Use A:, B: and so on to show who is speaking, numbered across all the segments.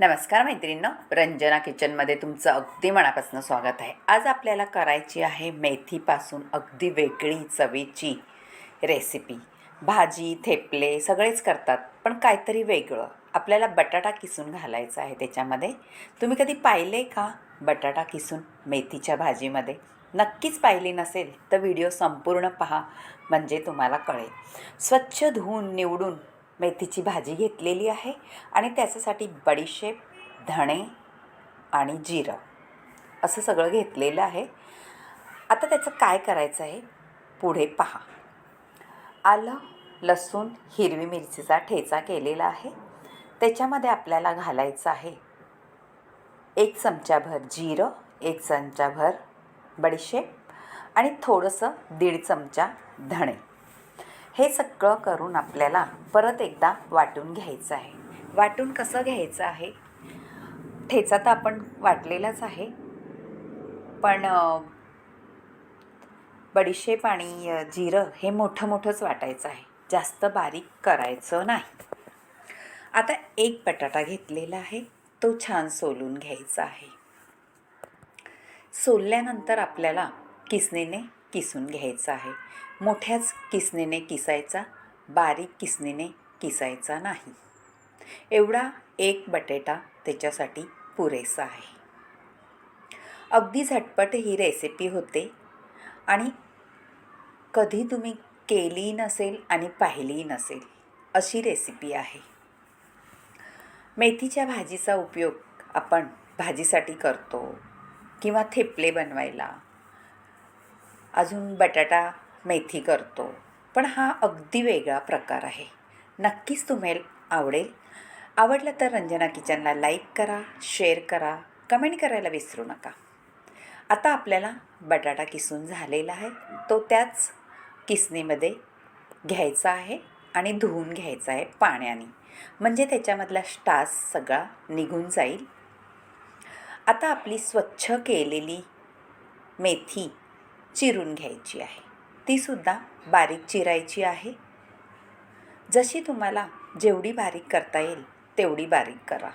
A: नमस्कार मैत्रिणींनो रंजना किचनमध्ये तुमचं अगदी मनापासून स्वागत आहे. आज आपल्याला करायची आहे मेथीपासून अगदी वेगळी चवीची रेसिपी भाजी थेपले सगळेच करतात पण काहीतरी वेगळं. आपल्याला बटाटा किसून घालायचा आहे त्याच्यामध्ये. तुम्ही कधी पाहिले का बटाटा किसून मेथीच्या भाजीमध्ये? नक्कीच पाहिली नसेल तर व्हिडिओ संपूर्ण पहा म्हणजे तुम्हाला कळेल. स्वच्छ धुवून निवडून मेथीची भाजी घेतलेली आहे आणि त्याच्यासाठी बडीशेप धणे आणि जिरं असं सगळं घेतलेलं आहे. आता त्याचं काय करायचं आहे? पुढे पहा. आलं लसूण हिरवी मिरचीचा ठेचा केलेला आहे. त्याच्यामध्ये आपल्याला घालायचं आहे एक चमचाभर जिरं एक चमचाभर बडीशेप आणि थोडंसं दीड चमचा धणे. हे सगळं करून आपल्याला परत एकदा वाटून घ्यायचं आहे. वाटून कसं घ्यायचं आहे? ठेचा तर आपण वाटलेलाच आहे. पण बडीशेप आणि जिरं हे मोठं मोठंच वाटायचं आहे. जास्त बारीक करायचं नाही. आता एक बटाटा घेतलेला आहे. तो छान सोलून घ्यायचा आहे. सोलल्यानंतर आपल्याला किसणीने किसून घ्यायचं आहे. मोठ्याच किसणीने किसायचा बारीक किसणीने किसायचा नाही. एवढा एक बटेटा त्याच्यासाठी पुरेसा आहे. अगदी झटपट ही रेसिपी होते आणि कधी तुम्ही केली नसेल आणि पाहिली नसेल अशी रेसिपी आहे. मेथीच्या भाजीचा उपयोग आपण भाजीसाठी करतो किंवा थेपले बनवायला. अजून बटाटा मेथी करतो. पण हा अगदी वेगळा प्रकार आहे. नक्कीच तुम्हाला आवडेल. आवडलं तर रंजना किचनला लाईक करा शेअर करा कमेंट करायला विसरू नका. आता आपल्याला बटाटा किसून झालेला आहे. तो त्याच किसणीमध्ये घ्यायचा आहे आणि धुवून घ्यायचा आहे पाण्याने. म्हणजे त्याच्यामधला स्टास सगळा निघून जाईल. आता आपली स्वच्छ केलेली मेथी चिरून घ्यायची आहे. तीसुद्धा बारीक चिरायची आहे. जशी तुम्हाला जेवढी बारीक करता येईल तेवढी बारीक करा.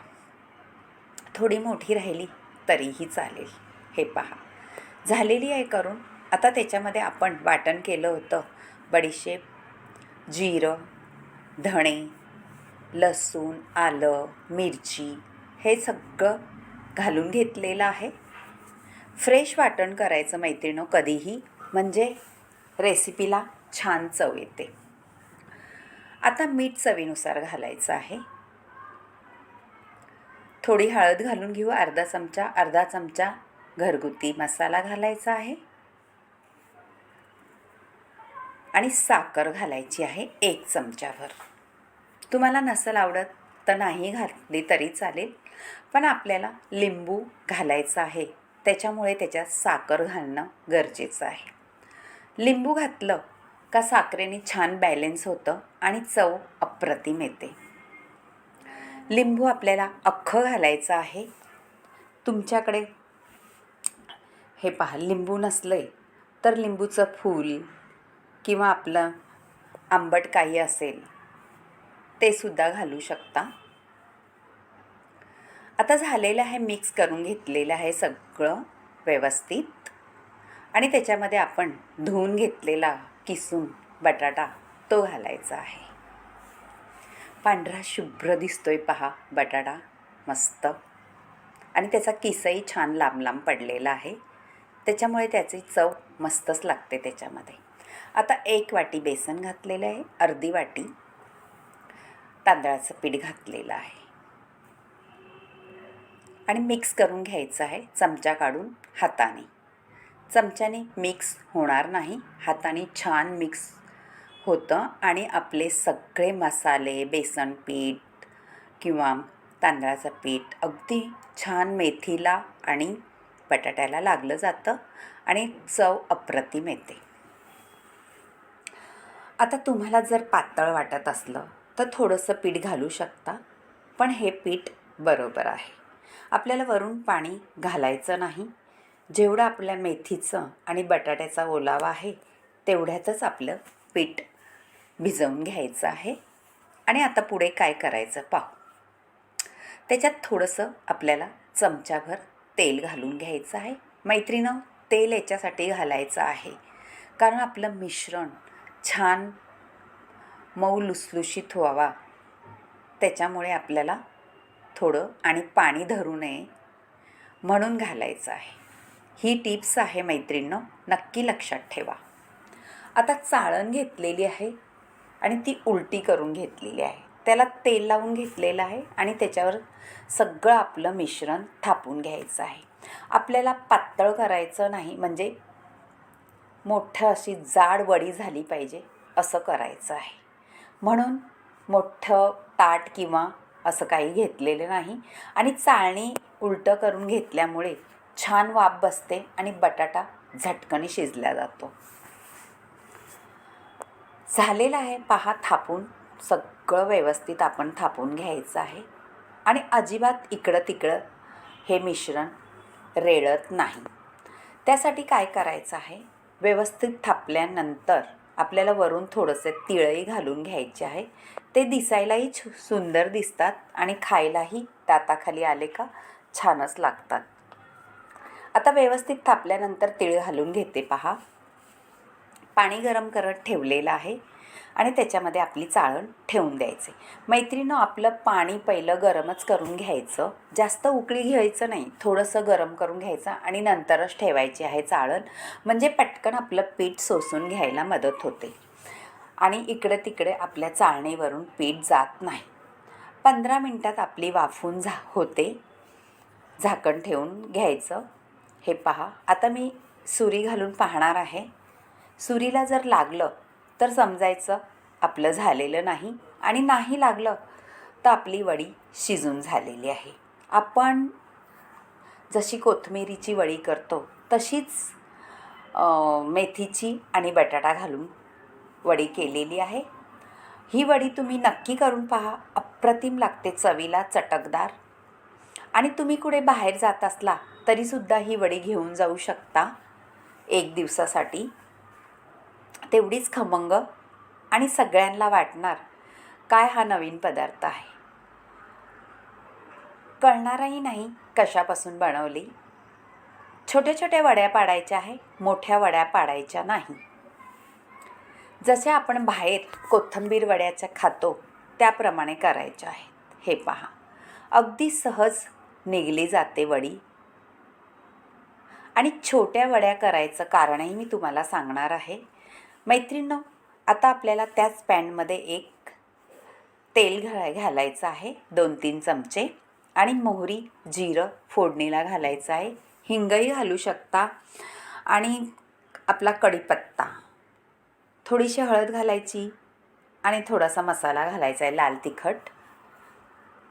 A: थोडी मोठी राहिली तरीही चालेल. हे पहा. झालेली आहे करून आता त्याच्यामध्ये आपण वाटण केलं होतं. बडीशेप जिरं धणे लसूण आलं मिरची हे सगळं घालून घेतलेलं आहे. फ्रेश वाटण करायचं मैत्रिणं कधीही म्हणजे रेसिपीला छान चव येते. आता मीठ चवीनुसार घालायचं आहे. थोडी हळद घालून घेऊ अर्धा चमचा अर्धा चमचा घरगुती मसाला घालायचा आहे. आणि साखर घालायची आहे एक चमच्यावर तुम्हाला नसेल आवडत तर नाही घातली तरी चालेल पण आपल्याला लिंबू घालायचं आहे. त्याच्यामुळे त्याच्यात साखर घालणं गरजेचं आहे. लिंबू घातलं का साखरेने छान बॅलेन्स होतं आणि चव अप्रतिम येते. लिंबू आपल्याला अख्खं घालायचं आहे. तुमच्याकडे हे पहा लिंबू नसलं तर लिंबूचं फूल किंवा आपलं आंबट काही असेल ते सुद्धा घालू शकता. आता झालेलं आहे मिक्स करून घेतलेलं आहे सगळं व्यवस्थित. आणि त्याच्यामध्ये आपण धुवून घेतलेला किसून बटाटा तो घालायचा आहे. पांढरा शुभ्र दिसतोय पहा बटाटा मस्त. आणि त्याचा किसही छान लांब लांब पडलेला आहे. त्याच्यामुळे त्याची चव मस्तच लागते त्याच्यामध्ये. आता एक वाटी बेसन घातलेलं आहे अर्धी वाटी. तांदळाचं पीठ घातलेलं आहे. आणि मिक्स करून घ्यायचं आहे चमचा काढून हाताने. चमच्याने मिक्स होणार नाही. हाताने छान मिक्स होतं आणि आपले सगळे मसाले बेसन पीठ किंवा तांदळाचं पीठ अगदी छान मेथीला आणि बटाट्याला लागलं जातं आणि चव अप्रतिम येते. आता तुम्हाला जर पातळ वाटत असलं तर थोडंसं पीठ घालू शकता पण हे पीठ बरोबर आहे. आपल्याला वरून पाणी घालायचं नाही. जेवढं आपल्या मेथीचं आणि बटाट्याचा ओलावा आहे तेवढ्यातच आपलं पीठ भिजवून घ्यायचं आहे. आणि आता पुढे काय करायचं पाहू. त्याच्यात थोडंसं आपल्याला चमचाभर तेल घालून घ्यायचं आहे. मैत्रिणं तेल याच्यासाठी घालायचं आहे. कारण आपलं मिश्रण छान मऊ लुसलुशीत व्हावा. त्याच्यामुळे आपल्याला थोडं आणि पाणी धरू नये म्हणून घालायचं आहे. ही टिप्स आहे मैत्रिणीनं नक्की लक्षात ठेवा. आता चाळण घेतलेली आहे आणि ती उलटी करून घेतलेली आहे. त्याला तेल लावून घेतलेलं आहे आणि त्याच्यावर सगळं आपलं मिश्रण थापून घ्यायचं आहे. आपल्याला पातळ करायचं नाही म्हणजे मोठं अशी जाड वडी झाली पाहिजे असं करायचं आहे. म्हणून मोठं ताट किंवा असं काही घेतलेलं नाही आणि चाळणी उलटं करून घेतल्यामुळे छान वाफ बसते आणि बटाटा झटकणी शिजला जातो. झालेलं आहे पहा थापून. सगळं व्यवस्थित आपण थापून घ्यायचं आहे. आणि अजिबात इकडं तिकडं हे मिश्रण रेळत नाही. त्यासाठी काय करायचं आहे? व्यवस्थित थापल्यानंतर आपल्याला वरून थोडंसे तिळही घालून घ्यायचे आहे. ते दिसायलाही छ सुंदर दिसतात आणि खायलाही ताताखाली आले का छानच लागतात. आता व्यवस्थित थापल्यानंतर तिळ घालून घेते पहा. पाणी गरम करत ठेवलेलं आहे आणि त्याच्यामध्ये आपली चाळण ठेवून द्यायचे. मैत्रिणं आपलं पाणी पहिलं गरमच करून घ्यायचं. जास्त उकळी घ्यायचं नाही. थोडंसं गरम करून घ्यायचं आणि नंतरच ठेवायची आहे चाळण. म्हणजे पटकन आपलं पीठ सोसून घ्यायला मदत होते. आणि इकडे तिकडे आपल्या चाळणीवरून पीठ जात नाही. पंधरा मिनटात आपली वाफून झा होते. झाकण ठेवून घ्यायचं. हे पहा आता मी सुरी घालून पाहणार आहे. सुरीला जर लागलं तर समजायचं आपलं झालेलं नाही आणि नाही लागलं तर आपली वडी शिजून झालेली आहे. आपण जशी कोथमिरीची वडी करतो तशीच मेथीची आणि बटाटा घालून वडी केलेली आहे. ही वडी तुम्ही नक्की करून पहा अप्रतिम लागते चवीला चटकदार. आणि तुम्ही कुठे बाहेर जात असला तरीसुद्धा ही वडी घेऊन जाऊ शकता एक दिवसासाठी. तेवढीच खमंग आणि सगळ्यांना वाटणार काय हा नवीन पदार्थ आहे. कळणारही नाही कशापासून बनवली. छोट्या छोट्या वड्या पाडायच्या आहे मोठ्या वड्या पाडायच्या नाही. जसे आपण बाहेर कोथंबीर वड्याच्या खातो त्याप्रमाणे करायच्या आहेत. हे पहा अगदी सहज निघली जाते वडी. आणि छोट्या वड्या करायचं कारणही मी तुम्हाला सांगणार आहे. मैत्रिणींनो आता आपल्याला त्याच पॅनमध्ये एक तेल घा घालायचं आहे दोन तीन चमचे. आणि मोहरी जिरं फोडणीला घालायचं आहे. हिंगही घालू शकता. आणि आपला कढीपत्ता. थोडीशी हळद घालायची आणि थोडासा मसाला घालायचा आहे लाल तिखट.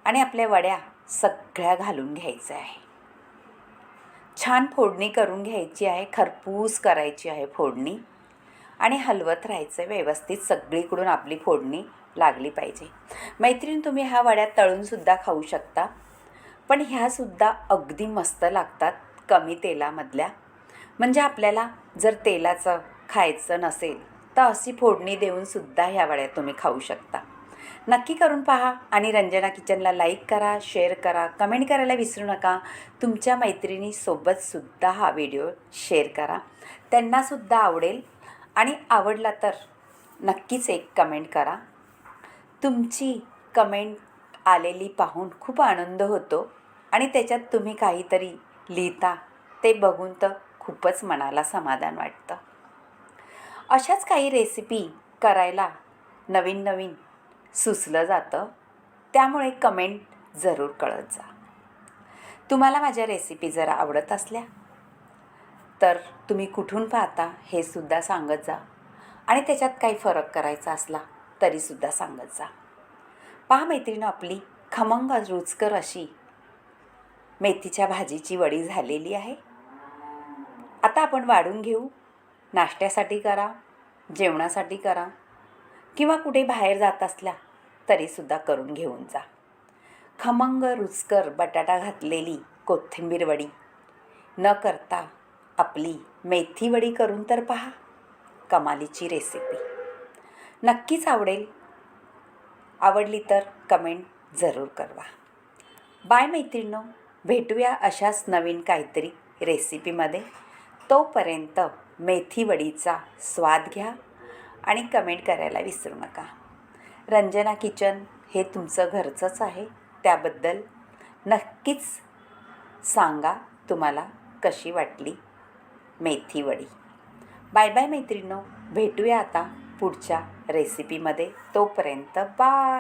A: आणि आपल्या वड्या सगळ्या घालून घ्यायचं आहे. छान फोडणी करून घ्यायची आहे खरपूस करायची आहे फोडणी. आणि हलवत राहायचं व्यवस्थित सगळीकडून आपली फोडणी लागली पाहिजे. मैत्रीण तुम्ही ह्या वड्या तळूनसुद्धा खाऊ शकता. पण ह्यासुद्धा अगदी मस्त लागतात कमी तेलामधल्या. म्हणजे आपल्याला जर तेलाचं खायचं नसेल तर अशी फोडणी देऊनसुद्धा ह्या वड्या तुम्ही खाऊ शकता. नक्की करून पहा आणि रंजना किचनला लाईक करा शेअर करा कमेंट करायला विसरू नका. तुमच्या मैत्रिणीसोबतसुद्धा हा व्हिडिओ शेअर करा. त्यांनासुद्धा आवडेल. आणि आवडला तर नक्कीच एक कमेंट करा. तुमची कमेंट आलेली पाहून खूप आनंद होतो. आणि त्याच्यात तुम्ही काहीतरी लिहिता ते बघून तर खूपच मनाला समाधान वाटतं. अशाच काही रेसिपी करायला नवीन नवीन सुचलं जातं त्यामुळे कमेंट जरूर कळत जा. तुम्हाला माझ्या रेसिपी जरा आवडत असल्या? तर तुम्ही कुठून पाहता हे सुद्धा सांगत जा. आणि त्याच्यात काही फरक करायचा असला तरीसुद्धा सांगत जा. पहा मैत्रीण आपली खमंग रुचकर अशी. मेथीच्या भाजीची वडी झालेली आहे. आता आपण वाढून घेऊ. नाश्त्यासाठी करा जेवणासाठी करा. किंवा कुठे बाहेर जात असल्या तरीसुद्धा करून घेऊन जा. खमंग रुचकर बटाटा घातलेली कोथिंबीर वडी. न करता आपली मेथी वडी करून तर पहा कमालीची रेसिपी नक्कीच आवडेल. आवडली तर कमेंट जरूर करवा. बाय मैत्रिणो भेटूया अशाच नवीन काहीतरी रेसिपीमध्ये तोपर्यंत मेथी वडीचा स्वाद घ्या. आणि कमेंट करायला विसरू नका. रंजना किचन हे तुमचं घरचंच आहे. त्याबद्दल नक्कीच सांगा तुम्हाला कशी वाटली मेथी वडी. बाय बाय मैत्रिणो भेटूया आता पुढच्या रेसिपीमध्ये तोपर्यंत बाय